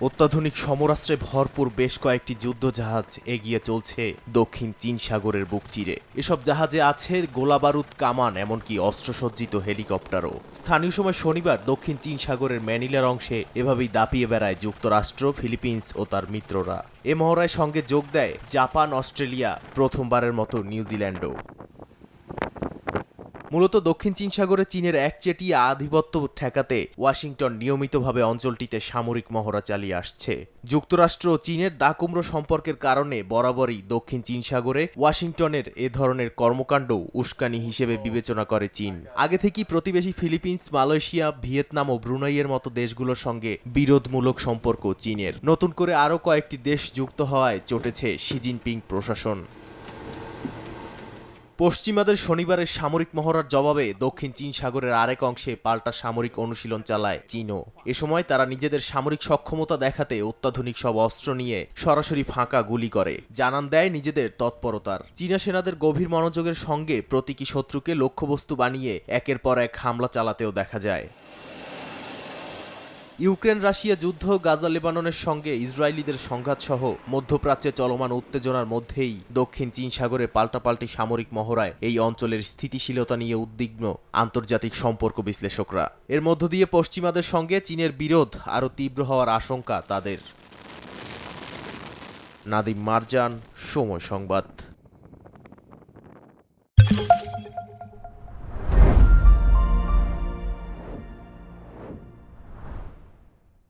অত্যাধুনিক সমরাস্ত্রে ভরপুর বেশ কয়েকটি যুদ্ধজাহাজ এগিয়ে চলছে দক্ষিণ চীন সাগরের বুক চিরে। এসব জাহাজে আছে গোলাবারুদ, কামান, এমনকি অস্ত্রসজ্জিত হেলিকপ্টারও। স্থানীয় সময় শনিবার দক্ষিণ চীন সাগরের ম্যানিলার অংশে এভাবেই দাপিয়ে বেড়ায় যুক্তরাষ্ট্র, ফিলিপিন্স ও তার মিত্ররা। এ মহড়ায় সঙ্গে যোগ দেয় জাপান, অস্ট্রেলিয়া, প্রথমবারের মতো নিউজিল্যান্ডও। মূলত দক্ষিণ চীন সাগরে চীনের একচেটিয়া আধিপত্য ঠেকাতে ওয়াশিংটন নিয়মিতভাবে অঞ্চলটিতে সামরিক মহড়া চালিয়ে আসছে। যুক্তরাষ্ট্র ও চীনের দাকুম্র সম্পর্কের কারণে বরাবরই দক্ষিণ চীন সাগরে ওয়াশিংটনের এ ধরনের কর্মকাণ্ড উস্কানি হিসেবে বিবেচনা করে চীন। আগে থেকেই প্রতিবেশী ফিলিপিন্স, মালয়েশিয়া, ভিয়েতনাম ও ব্রুনাইয়ের মতো দেশগুলোর সঙ্গে বিরোধমূলক সম্পর্ক চীনের। নতুন করে আরও কয়েকটি দেশ যুক্ত হওয়ায় চটেছে শি জিনপিং প্রশাসন। পশ্চিমাদের শনিবারের সামরিক মহড়ার জবাবে দক্ষিণ চীন সাগরের আরেক অংশে পাল্টা সামরিক অনুশীলন চালায় চীনও। এ সময় তারা নিজেদের সামরিক সক্ষমতা দেখাতে অত্যাধুনিক সব অস্ত্র নিয়ে সরাসরি ফাঁকা গুলি করে, জানান দেয় নিজেদের তৎপরতার। চীনা সেনাদের গভীর মনোযোগের সঙ্গে প্রতীকী শত্রুকে লক্ষ্যবস্তু বানিয়ে একের পর এক হামলা চালাতেও দেখা যায়। ইউক্রেন, রাশিয়া যুদ্ধ, গাজা, লেবাননের সঙ্গে ইসরায়েলিদের সংঘাত সহ মধ্যপ্রাচ্যে চলমান উত্তেজনার মধ্যেই দক্ষিণ চীন সাগরে পাল্টাপাল্টি সামরিক মহড়ায় এই অঞ্চলের স্থিতিশীলতা নিয়ে উদ্বিগ্ন আন্তর্জাতিক সম্পর্ক বিশ্লেষকরা। এর মধ্য দিয়ে পশ্চিমাদের সঙ্গে চীনের বিরোধ আরও তীব্র হওয়ার আশঙ্কা তাদের। নাদিম মারজান, সময় সংবাদ।